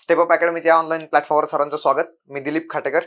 Step up अकॅडमीच्या online प्लॅटफॉर्मवर सर्वांचं स्वागत. मी दिलीप खाटेकर.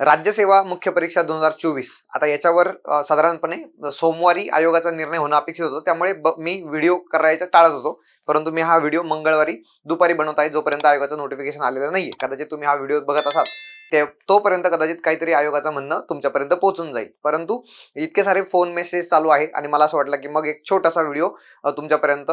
राज्यसेवा मुख्य परीक्षा दोन हजार चोवीस. आता याच्यावर साधारणपणे सोमवारी आयोगाचा निर्णय होणं अपेक्षित होतं. त्यामुळे मी व्हिडिओ करायचा टाळत होतो. परंतु मी हा व्हिडिओ मंगळवारी दुपारी बनवत आहे जोपर्यंत आयोगाचं नोटिफिकेशन आलेलं नाही कदाचित तुम्ही हा व्हिडिओ बघत असाल ते तोपर्यंत कदाचित काहीतरी आयोगाचं म्हणणं तुमच्यापर्यंत पोहोचून जाईल. परंतु इतके सारे फोन मेसेज चालू आहे आणि मला असं वाटलं की मग एक छोटासा व्हिडिओ तुमच्यापर्यंत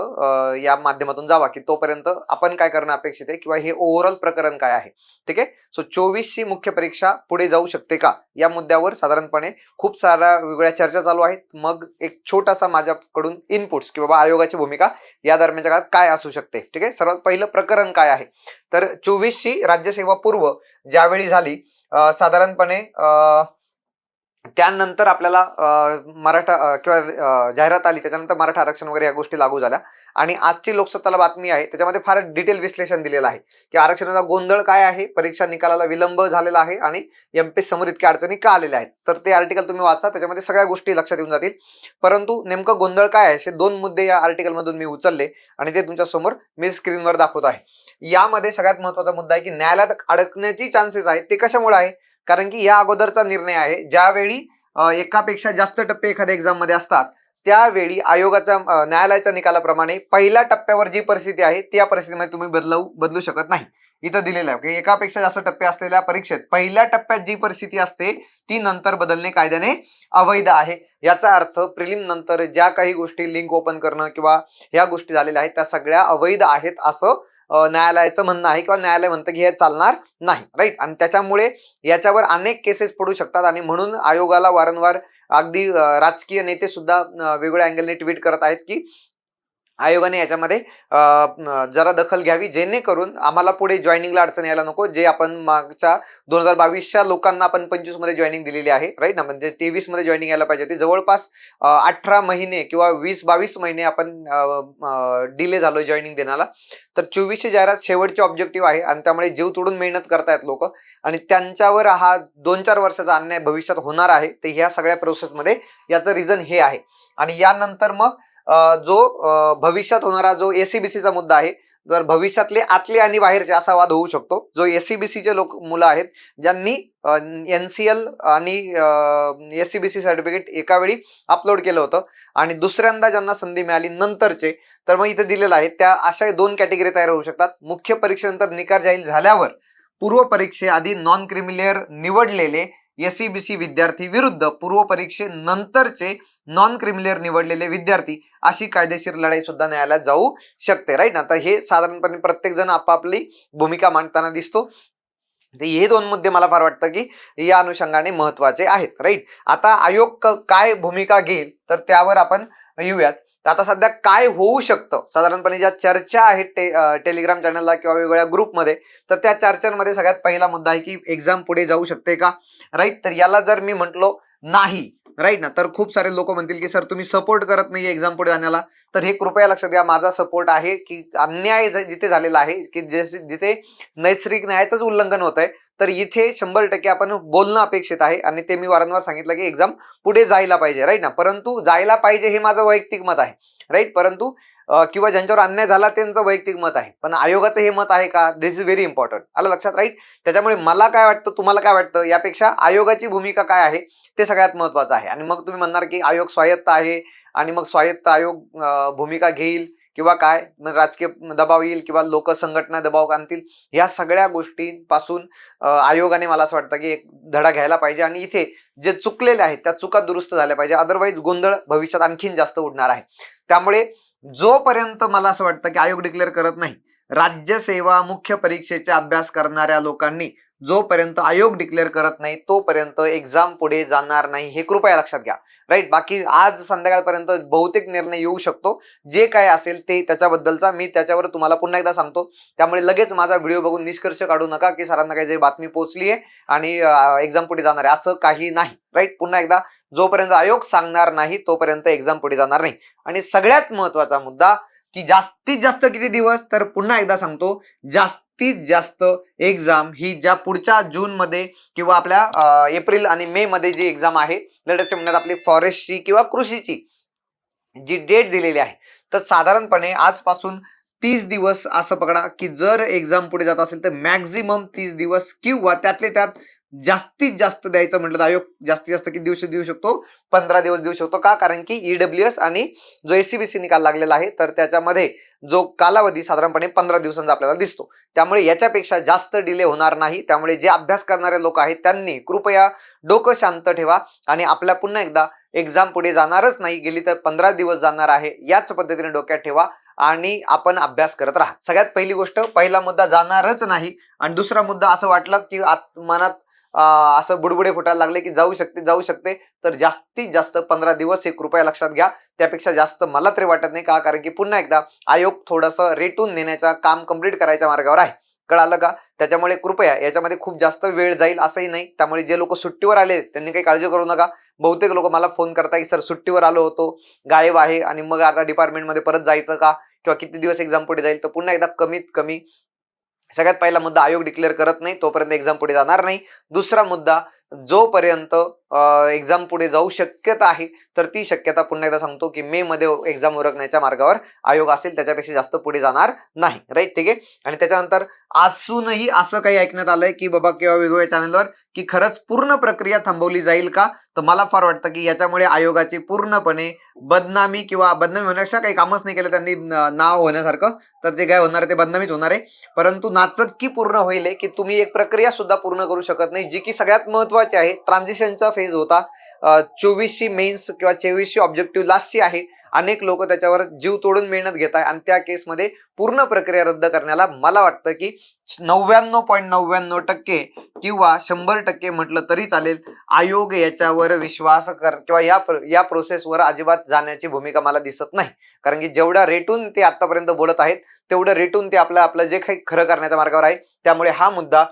या माध्यमातून जावा की तोपर्यंत आपण काय करणं अपेक्षित आहे किंवा हे ओव्हरऑल प्रकरण काय आहे. ठीक आहे? सो चोवीसची मुख्य परीक्षा पुढे जाऊ शकते का? या मुद्द्यावर साधारणपणे खूप साऱ्या वेगळ्या चर्चा चालू आहेत. मग एक छोटासा माझ्याकडून इनपुट्स की बाबा आयोगाची भूमिका या दरम्यानच्या काळात काय असू शकते? ठीक आहे? सर्वात पहिलं प्रकरण काय आहे? तर चोवीसची राज्यसेवा पूर्व ज्यावेळी झाली अ, साधारणपणे त्यानंतर आपल्याला मराठा किंवा जाहिरात आली त्याच्यानंतर मराठा आरक्षण वगैरे या गोष्टी लागू झाल्या. आणि आजची लोकसत्ताला बातमी आहे त्याच्यामध्ये फार डिटेल विश्लेषण दिलेलं आहे की आरक्षणाचा गोंधळ काय आहे परीक्षा निकालाला विलंब झालेला आहे आणि एम पी समोर इतक्या अडचणी का आलेल्या आहेत. तर ते आर्टिकल तुम्ही वाचा त्याच्यामध्ये सगळ्या गोष्टी लक्षात येऊन जातील. परंतु नेमकं गोंधळ काय आहे असे दोन मुद्दे या आर्टिकलमधून मी उचलले आणि ते तुमच्यासमोर मी स्क्रीनवर दाखवत आहे. यामध्ये सगळ्यात महत्त्वाचा मुद्दा आहे की न्यायालयात अडकण्याची चान्सेस आहेत. ते कशामुळे आहे? कारण की या अगोदरचा निर्णय आहे. ज्यावेळी एकापेक्षा जास्त टप्पे एखाद्या एक्झाममध्ये असतात त्यावेळी आयोगाच्या न्यायालयाच्या निकालाप्रमाणे पहिल्या टप्प्यावर जी परिस्थिती आहे त्या परिस्थितीमध्ये तुम्ही बदलवू बदलू शकत नाही. इथं दिलेलं आहे की एकापेक्षा जास्त टप्पे असलेल्या परीक्षेत पहिल्या टप्प्यात जी परिस्थिती असते ती नंतर बदलणे कायद्याने अवैध आहे. याचा अर्थ प्रिलिम नंतर ज्या काही गोष्टी लिंक ओपन करणं किंवा ह्या गोष्टी झालेल्या आहेत त्या सगळ्या अवैध आहेत असं न्यायालयाचं म्हणणं आहे किंवा न्यायालय म्हणतं की हे चालणार नाही राईट आणि त्याच्यामुळे याच्यावर अनेक केसेस पडू शकतात आणि म्हणून आयोगाला वारंवार अगदी राजकीय नेते सुद्धा वेगवेगळ्या अँगलने ट्विट करत आहेत की आयोगाने याच्यामध्ये जरा दखल घ्यावी जेणेकरून आम्हाला पुढे जॉईनिंगला अडचण यायला नको जे आपण मागच्या दोन हजार बावीसच्या लोकांना आपण पंचवीसमध्ये जॉईनिंग दिलेली आहे राईट ना? म्हणजे तेवीसमध्ये जॉईनिंग यायला पाहिजे होती. जवळपास अठरा महिने किंवा वीस बावीस महिने आपण डिले झालो जॉईनिंग देण्याला. तर चोवीसशे जाहिरात शेवटची ऑब्जेक्टिव्ह आहे आणि त्यामुळे जीव तोडून मेहनत करतायत लोक आणि त्यांच्यावर हा दोन चार वर्षाचा अन्याय भविष्यात होणार आहे. तर ह्या सगळ्या प्रोसेसमध्ये याचं रिझन हे आहे. आणि यानंतर मग जो भविष्यात होणारा जो एसीबीसीचा मुद्दा आहे जर भविष्यातले आतले आणि बाहेरचे असा वाद होऊ शकतो. जो एसीबीसीचे लोक मुलं आहेत ज्यांनी एन सी एल आणि एसीबीसी सर्टिफिकेट एका वेळी अपलोड केलं होतं आणि दुसऱ्यांदा ज्यांना संधी मिळाली नंतरचे तर मग इथे दिलेलं आहे त्या अशा दोन कॅटेगरी तयार होऊ शकतात. मुख्य परीक्षेनंतर निकाल जाहीर झाल्यावर पूर्व परीक्षेआधी नॉन क्रिमिलेअर निवडलेले एसीबीसी विद्यार्थी विरुद्ध पूर्व परीक्षेनंतरचे नॉन क्रिमिलियर निवडलेले विद्यार्थी अशी कायदेशीर लढाई सुद्धा न्यायालयात जाऊ शकते राईट आता हे साधारणपणे प्रत्येक जण आपापली भूमिका मांडताना दिसतो. हे दोन मुद्दे मला फार वाटतं की या अनुषंगाने महत्त्वाचे आहेत राईट आता आयोग काय भूमिका घेईल तर त्यावर आपण येऊयात. तर आता सध्या काय होऊ शकतं? साधारणपणे ज्या चर्चा आहेत टे टेलिग्राम चॅनलला किंवा वेगवेगळ्या ग्रुपमध्ये तर त्या चर्चांमध्ये सगळ्यात पहिला मुद्दा आहे की एक्झाम पुढे जाऊ शकते का? राईट तर याला जर मी म्हटलो नाही. राईट ना? तर खूप सारे लोक म्हणतील की सर तुम्ही सपोर्ट करत नाही एक्झाम पुढे जाण्याला तर हे कृपया लक्षात घ्या माझा सपोर्ट आहे की अन्याय जिथे झालेला आहे की जे जिथे नैसर्गिक न्यायाचंच उल्लंघन होत आहे तर इथे शंभर टक्के आपण बोलणं अपेक्षित आहे. आणि ते मी वारंवार सांगितलं की एक्झाम पुढे जायला पाहिजे राईट ना? परंतु जायला पाहिजे हे माझं वैयक्तिक मत आहे राईट परंतु किंवा ज्यांच्यावर अन्याय झाला त्यांचं वैयक्तिक मत आहे. पण आयोगाचं हे मत आहे का? दिस इज व्हेरी इम्पॉर्टंट आलं लक्षात राईट त्याच्यामुळे मला काय वाटतं तुम्हाला काय वाटतं? यापेक्षा आयोगाची भूमिका काय आहे? ते सगळ्यात महत्वाचं आहे. आणि मग तुम्ही म्हणणार की आयोग स्वायत्त आहे आणि मग स्वायत्त आयोग भूमिका घेईल. किंवा काय राजकीय दबाव येईल किंवा लोक संघटना दबाव आणतील या सगळ्या गोष्टींपासून आयोगाने मला असं वाटतं की एक धडा घ्यायला पाहिजे आणि इथे जे चुकलेले आहेत त्या चुका दुरुस्त झाल्या पाहिजे. अदरवाईज गोंधळ भविष्यात आणखीन जास्त उडणार आहे. त्यामुळे जोपर्यंत मला असं वाटतं की आयोग डिक्लेअर करत नाही राज्यसेवा मुख्य परीक्षेचा अभ्यास करणाऱ्या लोकांनी जोपर्यंत आयोग डिक्लेअर करत नाही तोपर्यंत एक्झाम पुढे जाणार नाही हे कृपया लक्षात घ्या. राईट बाकी आज संध्याकाळपर्यंत बहुतेक निर्णय येऊ शकतो. जे काय असेल ते त्याच्याबद्दलचा मी त्याच्यावर तुम्हाला पुन्हा एकदा सांगतो. त्यामुळे लगेच माझा व्हिडिओ बघून निष्कर्ष काढू नका की सरांना काही बातमी पोहोचली आहे आणि एक्झाम पुढे जाणार आहे. असं काही नाही. राईट पुन्हा एकदा जोपर्यंत आयोग सांगणार नाही तोपर्यंत एक्झाम पुढे जाणार नाही. आणि सगळ्यात महत्त्वाचा मुद्दा की जास्तीत जास्त किती दिवस? तर पुन्हा एकदा सांगतो जास्तीत जास्त एक्झाम ही ज्या पुढच्या जून मध्ये किंवा आपल्या एप्रिल आणि मे मध्ये जी एक्झाम आहे लढ्याचे म्हणतात आपली फॉरेस्टची किंवा कृषीची जी डेट दिलेली आहे तर साधारणपणे आजपासून तीस दिवस असं पकडा की जर एक्झाम पुढे जात असेल तर मॅक्झिमम तीस दिवस किंवा त्यातले त्यात जास्तीत जास्त द्यायचं म्हटलं तर आयोग जास्तीत जास्त किती दिवस देऊ शकतो? पंधरा दिवस देऊ शकतो. का? कारण की ईडब्ल्यू एस आणि जो एसीबीसी निकाल लागलेला आहे तर त्याच्यामध्ये जो कालावधी साधारणपणे पंधरा दिवसांचा आपल्याला दिसतो. त्यामुळे याच्यापेक्षा जास्त डिले होणार नाही. त्यामुळे जे अभ्यास करणारे लोक आहेत त्यांनी कृपया डोकं शांत ठेवा आणि आपल्या पुन्हा एकदा एक्झाम पुढे जाणारच नाही. गेली तर पंधरा दिवस जाणार आहे. याच पद्धतीने डोक्यात ठेवा आणि आपण अभ्यास करत राहा. सगळ्यात पहिली गोष्ट पहिला मुद्दा जाणारच नाही. आणि दुसरा मुद्दा असं वाटलं की आत मनात असं बुडबुडे फुटायला लागले की जाऊ शकते जाऊ शकते. तर जास्तीत जास्त पंधरा दिवस हे कृपया लक्षात घ्या. त्यापेक्षा जास्त मला तरी वाटत नाही का? कारण की पुन्हा एकदा आयोग थोडंसं रेटून नेण्याचं काम कंप्लीट करायच्या मार्गावर आहे. कळालं का? त्याच्यामुळे कृपया याच्यामध्ये खूप जास्त वेळ जाईल असंही नाही. त्यामुळे जे लोक सुट्टीवर आले त्यांनी काही काळजी करू नका. बहुतेक लोक मला फोन करता की सर सुट्टीवर आलो होतो. गायब आहे आणि मग आता डिपार्टमेंटमध्ये परत जायचं का? किंवा किती दिवस एक्झाम पुढे जाईल? तर पुन्हा एकदा कमीत कमी सगळ्यात पहिला मुद्दा आयोग डिक्लेअर करत नाही तोपर्यंत एक्झाम पुढे जाणार नाही. दुसरा मुद्दा जोपर्यंत एक्झाम पुढे जाऊ शक्यता आहे तर ती शक्यता पुन्हा एकदा सांगतो की मे मध्ये एक्झाम उरकण्याच्या मार्गावर आयोग असेल त्याच्यापेक्षा जास्त पुढे जाणार नाही. राईट ठीक आहे? आणि त्याच्यानंतर असूनही असं काही ऐकण्यात आलंय की बाबा किंवा वेगवेगळ्या चॅनलवर की खरंच पूर्ण प्रक्रिया थांबवली जाईल का? तर मला फार वाटतं की याच्यामुळे आयोगाची पूर्णपणे बदनामी किंवा बदनामी होण्यापेक्षा काही कामच नाही केलं त्यांनी नाव होण्यासारखं. तर जे काय होणार आहे ते बदनामीच होणार आहे. परंतु नाचक्की पूर्ण होईल आहे की तुम्ही एक प्रक्रिया सुद्धा पूर्ण करू शकत नाही जी की सगळ्यात महत्वाची आहे. ट्रान्झिशनचा फेज होता. चोवीसशे मेन्स किंवा चोवीसशे ऑब्जेक्टिव्ह लास्टची आहे. अनेक लोक त्याच्यावर जीव तोडून मेहनत घेत आहे. आणि त्या केसमध्ये पूर्ण प्रक्रिया रद्द करण्याला मला वाटतं की नव्याण्णव पॉईंट नव्याण्णव टक्के किंवा शंभर टक्के म्हटलं तरी चालेल. आयोग याच्यावर विश्वास कर किंवा या प्र- या प्रोसेसवर अजिबात जाण्याची भूमिका मला दिसत नाही. कारण की जेवढ्या रेटून ते आतापर्यंत बोलत आहेत तेवढं रेटून ते आपलं आपलं जे काही खरं करण्याच्या मार्गावर आहे त्यामुळे हा मुद्दा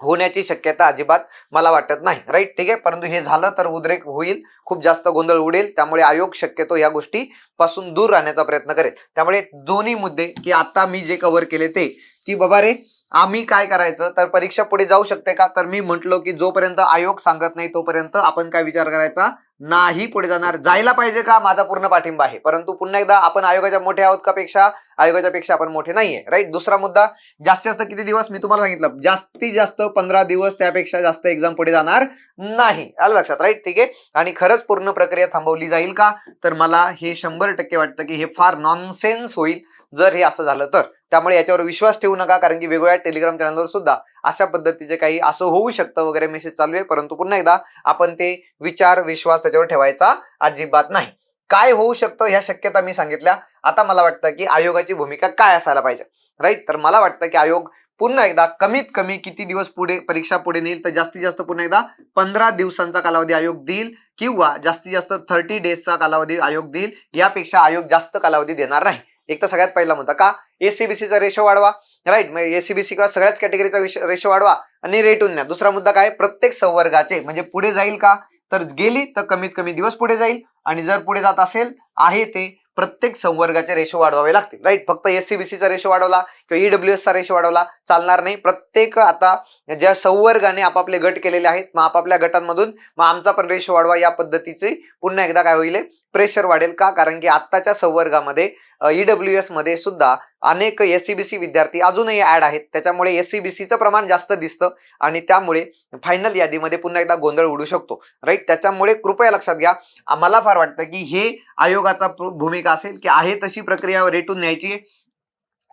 होण्याची शक्यता अजिबात मला वाटत नाही. राईट ठीक आहे? परंतु हे झालं तर उद्रेक होईल. खूप जास्त गोंधळ उडेल. त्यामुळे आयोग शक्यतो या गोष्टी पासून दूर राहण्याचा प्रयत्न करेल. त्यामुळे दोन्ही मुद्दे की आता मी जे कव्हर केले ते की बाबा रे आम्ही काय करायचं? तर परीक्षा पुढे जाऊ शकते का? तर मी म्हटलो की जोपर्यंत आयोग सांगत नाही तोपर्यंत आपण काय विचार करायचा? नाही पुढे जाणार. जायला पाहिजे का? माझा पूर्ण पाठिंबा आहे. परंतु पुन्हा एकदा आपण आयोगाच्या मोठे आहोत का पेक्षा? आयोगाच्या पेक्षा आपण मोठे नाहीये राईट दुसरा मुद्दा जास्तीत जास्त किती दिवस? मी तुम्हाला सांगितलं जास्तीत जास्त पंधरा दिवस त्यापेक्षा जास्त एक्झाम पुढे जाणार नाही. आलं लक्षात राईट ठीक आहे? आणि खरंच पूर्ण प्रक्रिया थांबवली जाईल का? तर मला हे शंभर टक्के वाटतं की हे फार नॉनसेन्स होईल. जर हे असं झालं तर. त्यामुळे याच्यावर विश्वास ठेवू नका कारण की वेगवेगळ्या टेलिग्राम चॅनलवर सुद्धा अशा पद्धतीचे काही असं होऊ शकतं वगैरे मेसेज चालू आहे. परंतु पुन्हा एकदा आपण ते विचार विश्वास त्याच्यावर ठेवायचा अजिबात नाही. काय होऊ शकतं ह्या शक्यता मी सांगितल्या. आता मला वाटतं की आयोगाची भूमिका काय असायला पाहिजे. राईट तर मला वाटतं की आयोग पुन्हा एकदा कमीत कमी किती दिवस पुढे परीक्षा पुढे नेईल तर जास्तीत जास्त पुन्हा एकदा पंधरा दिवसांचा कालावधी आयोग देईल किंवा जास्तीत जास्त थर्टी डेजचा कालावधी आयोग देईल. यापेक्षा आयोग जास्त कालावधी देणार नाही. एक तर सगळ्यात पहिला मुद्दा का? एसीबीसीचा रेशो वाढवा राईट मग एसीबीसी किंवा सगळ्याच कॅटेगरीचा रेशो वाढवा आणि रेटून द्या दुसरा मुद्दा काय? प्रत्येक संवर्गाचे म्हणजे पुढे जाईल का? तर गेली तर कमीत कमी दिवस पुढे जाईल आणि जर पुढे जात असेल आहे ते प्रत्येक संवर्गाचे रेशो वाढवावे लागतील राईट फक्त एससीबीसीचा रेशो वाढवला किंवा ईडब्ल्यू एसचा रेशो वाढवला चालणार नाही. प्रत्येक आता ज्या संवर्गाने आपापले गट केलेले आहेत मग आपापल्या गटांमधून मग आमचा पण रेशो वाढवा या पद्धतीचे पुन्हा एकदा काय होईल प्रेशर वाढेल का? कारण की आत्ताच्या संवर्गामध्ये ईडब्ल्यू एसमध्ये सुद्धा अनेक एस सी बी सी विद्यार्थी अजूनही ऍड आहेत. त्याच्यामुळे एस सी बी सीचं प्रमाण जास्त दिसतं आणि त्यामुळे फायनल यादीमध्ये पुन्हा एकदा गोंधळ उडू शकतो. राईट त्याच्यामुळे कृपया लक्षात घ्या. आम्हाला फार वाटतं की हे आयोगाचा भूमिका असेल की आहे तशी प्रक्रिया रेटून न्यायची.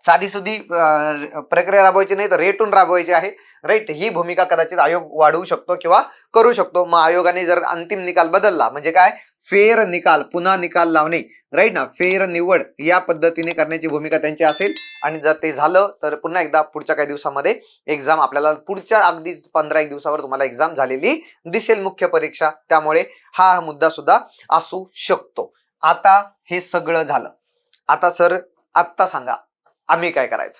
साधी सुधी प्रक्रिया राबवायची नाही तर रेटून राबवायची आहे. राईट ही भूमिका कदाचित आयोग वाढवू शकतो किंवा करू शकतो. मग आयोगाने जर अंतिम निकाल बदलला म्हणजे काय? फेर निकाल पुन्हा निकाल लावणे. राईट ना? फेर निवड या पद्धतीने करण्याची भूमिका त्यांची असेल. आणि जर ते झालं तर पुन्हा एकदा पुढच्या काही दिवसामध्ये एक्झाम आपल्याला पुढच्या अगदी पंधरा एक दिवसावर तुम्हाला एक्झाम झालेली दिसेल मुख्य परीक्षा. त्यामुळे हा मुद्दा सुद्धा असू शकतो. आता हे सगळं झालं. आता सर आत्ता सांगा. आम्ही काय करायचं?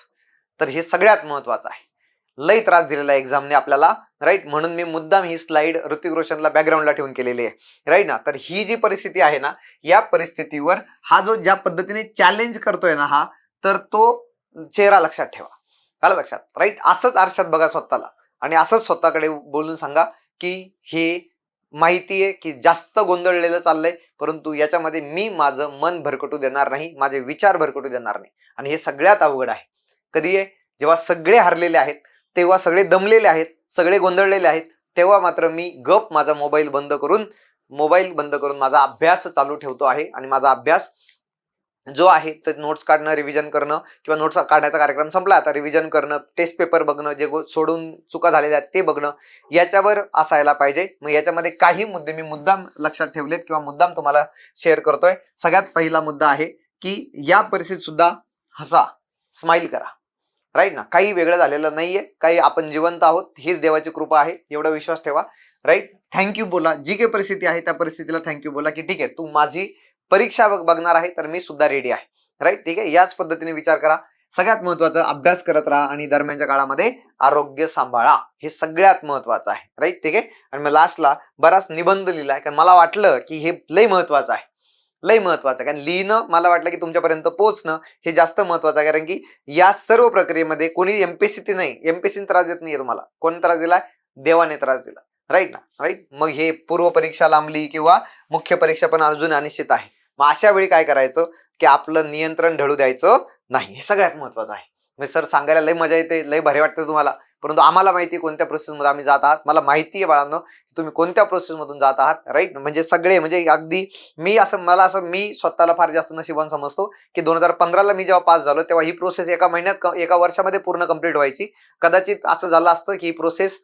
तर हे सगळ्यात महत्वाचं आहे. लय त्रास दिलेला एक्झामने आपल्याला राईट म्हणून मी मुद्दाम ही स्लाइड ऋतिक रोशनला बॅकग्राऊंडला ठेवून केलेली आहे. राईट ना? तर ही जी परिस्थिती आहे ना या परिस्थितीवर हा जो ज्या पद्धतीने चॅलेंज करतोय ना हा तर तो चेहरा लक्षात ठेवा. आलं लक्षात? राईट असंच आरशात बघा स्वतःला. आणि असंच स्वतःकडे बोलून सांगा की हे माहिती आहे की जास्त गोंधळलेलं चाललंय परंतु याच्यामध्ये मी माझं मन भरकटू देणार नाही माझे विचार भरकटू देणार नाही. आणि हे सगळ्यात अवघड आहे. कधी आहे? जेव्हा सगळे हरलेले आहेत तेव्हा सगळे दमलेले आहेत सगळे गोंधळलेले आहेत तेव्हा मात्र मी गप माझा मोबाईल बंद करून मोबाईल बंद करून माझा अभ्यास चालू ठेवतो आहे. आणि माझा अभ्यास जो आहे तर नोट्स काढणं रिव्हिजन करणं किंवा नोट्स काढण्याचा कार्यक्रम संपला आता रिव्हिजन करणं टेस्ट पेपर बघणं जे गो- सोडून चुका झालेल्या आहेत ते बघणं याच्यावर असायला पाहिजे. मग याच्यामध्ये काही मुद्दे मी मुद्दाम लक्षात ठेवलेत किंवा मुद्दाम तुम्हाला शेअर करतोय. सगळ्यात पहिला मुद्दा आहे की या परिस्थितीत सुद्धा हसा स्माईल करा. राईट ना? काही वेगळं झालेलं नाहीये. काही आपण जिवंत आहोत हीच देवाची कृपा आहे. एवढा विश्वास ठेवा. राईट थँक्यू बोला. जी काही परिस्थिती आहे त्या परिस्थितीला थँक्यू बोला की ठीक आहे तू माझी परीक्षा बघणार आहे तर मी सुद्धा रेडी आहे. राईट ठीक आहे? याच पद्धतीने विचार करा. सगळ्यात महत्वाचं अभ्यास करत राहा आणि दरम्यानच्या काळामध्ये आरोग्य सांभाळा. हे सगळ्यात महत्वाचं आहे. राईट ठीक आहे? आणि मग लास्टला बराच निबंध लिहिलाय. कारण मला वाटलं की हे लय महत्वाचं आहे. लय महत्वाचं आहे. कारण लिहिणं मला वाटलं की तुमच्यापर्यंत पोहोचणं हे जास्त महत्वाचं आहे. कारण की या सर्व प्रक्रियेमध्ये कोणी एमपीएससी नाही. एमपीएससी त्रास देत नाहीये तुम्हाला. कोण त्रास दिलाय? देवाने त्रास दिला. राईट ना? राईट मग हे पूर्व परीक्षा लांबली किंवा मुख्य परीक्षा पण अजून अनिश्चित आहे. मग अशा वेळी काय करायचं की आपलं नियंत्रण ढळू द्यायचं नाही. हे सगळ्यात महत्वाचं आहे. म्हणजे सर सांगायला लय मजा येते लय भारी वाटतं तुम्हाला. परंतु आम्हाला माहिती आहे कोणत्या प्रोसेसमध्ये आम्ही जात आहात. मला माहिती आहे बाळांनो की तुम्ही कोणत्या प्रोसेसमधून जात आहात. राईट म्हणजे सगळे म्हणजे अगदी मी असं मला असं मी स्वतःला फार जास्त नशिबान समजतो की दोन हजार पंधराला मी जेव्हा पास झालो तेव्हा ही प्रोसेस एका महिन्यात क- एका वर्षामध्ये पूर्ण कंप्लीट व्हायची. कदाचित असं झालं असतं की ही प्रोसेस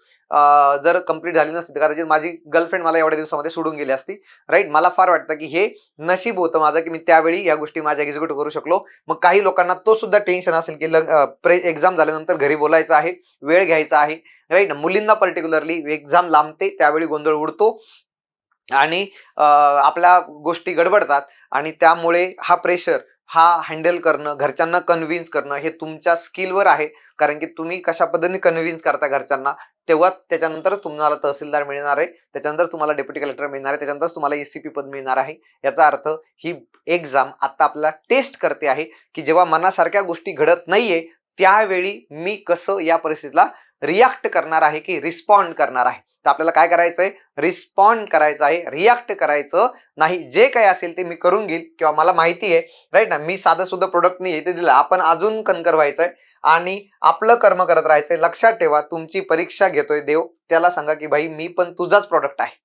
जर कंप्लीट झाली नसती तर कदाचित माझी गर्लफ्रेंड मला एवढ्या दिवसामध्ये सोडून गेली असती. राईट मला फार वाटतं की हे नशीब होतं माझं की मी त्यावेळी या गोष्टी माझ्या एक्झिक्यूट करू शकलो. मग काही लोकांना तो सुद्धा टेन्शन असेल की एक्झाम झाल्यानंतर घरी बोलायचं आहे वेळ घ्यायचा आहे. राईट मुलींना पर्टिक्युलरली एक्झाम लांबते त्यावेळी गोंधळ उडतो आणि आपल्या गोष्टी गडबडतात आणि त्यामुळे हा प्रेशर हा हँडल करणं घरच्यांना कन्व्हिन्स करणं हे तुमच्या स्किलवर आहे. कारण की तुम्ही कशा पद्धतीने कन्व्हिन्स करता घरच्यांना तेव्हा त्याच्यानंतर तुम्हाला तहसीलदार मिळणार आहे. त्याच्यानंतर तुम्हाला डेप्युटी कलेक्टर मिळणार आहे. त्याच्यानंतर तुम्हाला एसीपी पद मिळणार आहे. याचा अर्थ ही एक्झाम आता आपल्याला टेस्ट करते आहे की जेव्हा मनासारख्या गोष्टी घडत नाहीये त्यावेळी मी कसं या परिस्थितीला रिॲक्ट करणार आहे की रिस्पॉन्ड करणार आहे? तर आपल्याला काय करायचंय? रिस्पॉन्ड करायचं आहे रिॲक्ट करायचं. नाही जे काही असेल ते मी करून घेईल किंवा मला माहिती आहे राईट ना? मी साधं सुद्धा प्रोडक्ट नाही ते दिलं. आपण अजून कणकर व्हायचंय आणि आपलं कर्म करत राहायचंय. लक्षात ठेवा तुमची परीक्षा घेतोय देव. त्याला सांगा की भाई मी पण तुझाच प्रोडक्ट आहे.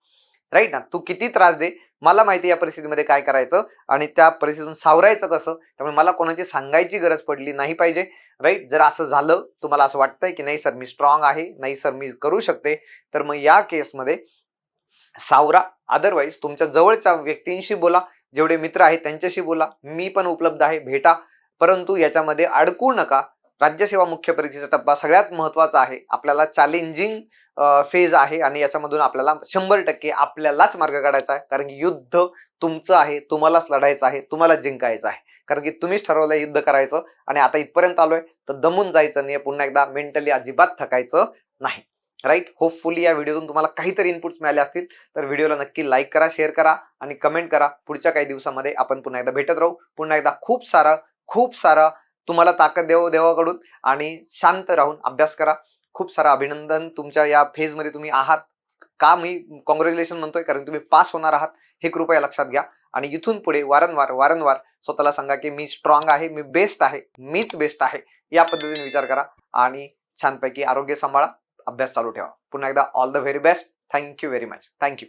राईट ना? तू किती त्रास दे? मला माहिती आहे या परिस्थितीमध्ये काय करायचं आणि त्या परिस्थितीतून सावरायचं कसं? त्यामुळे मला कोणाची सांगायची गरज पडली नाही पाहिजे. राईट जर असं झालं तुम्हाला असं वाटतंय की नाही सर मी स्ट्रॉंग आहे नाही सर मी करू शकते तर मग या केसमध्ये सावरा अदरवाईज तुमच्या जवळच्या व्यक्तींशी बोला. जेवढे मित्र आहेत त्यांच्याशी बोला. मी पण उपलब्ध आहे भेटा. परंतु याच्यामध्ये अडकू नका. राज्यसेवा मुख्य परीक्षेचा टप्पा सगळ्यात महत्त्वाचा आहे. आपल्याला चॅलेंजिंग फेज आहे आणि याच्यामधून आपल्याला शंभर टक्के आपल्यालाच मार्ग काढायचा आहे. कारण की युद्ध तुमचं आहे तुम्हालाच लढायचं आहे तुम्हाला जिंकायचं आहे. कारण की तुम्हीच ठरवलं युद्ध करायचं आणि आता इथपर्यंत आलोय तर दमून जायचं नाही पुन्हा एकदा मेंटली अजिबात थकायचं नाही. राईट होपफुली या व्हिडिओतून तुम्हाला काहीतरी इनपुट्स मिळाले असतील. तर व्हिडिओला नक्की लाईक करा शेअर करा आणि कमेंट करा. पुढच्या काही दिवसामध्ये आपण पुन्हा एकदा भेटत राहू. पुन्हा एकदा खूप सारा खूप सारा तुम्हाला ताकद देव देवाकडून आणि शांत राहून अभ्यास करा. खूप सारा अभिनंदन तुमच्या या फेजमध्ये तुम्ही आहात. का मी कॉंग्रॅच्युलेशन म्हणतोय? कारण तुम्ही पास होणार आहात. हे कृपया लक्षात घ्या. आणि इथून पुढे वारंवार वारंवार स्वतःला सांगा की मी स्ट्रॉंग आहे मी बेस्ट आहे मीच बेस्ट आहे. या पद्धतीने विचार करा आणि छानपैकी आरोग्य सांभाळा. अभ्यास चालू ठेवा. पुन्हा एकदा all the very best thank you very much thank you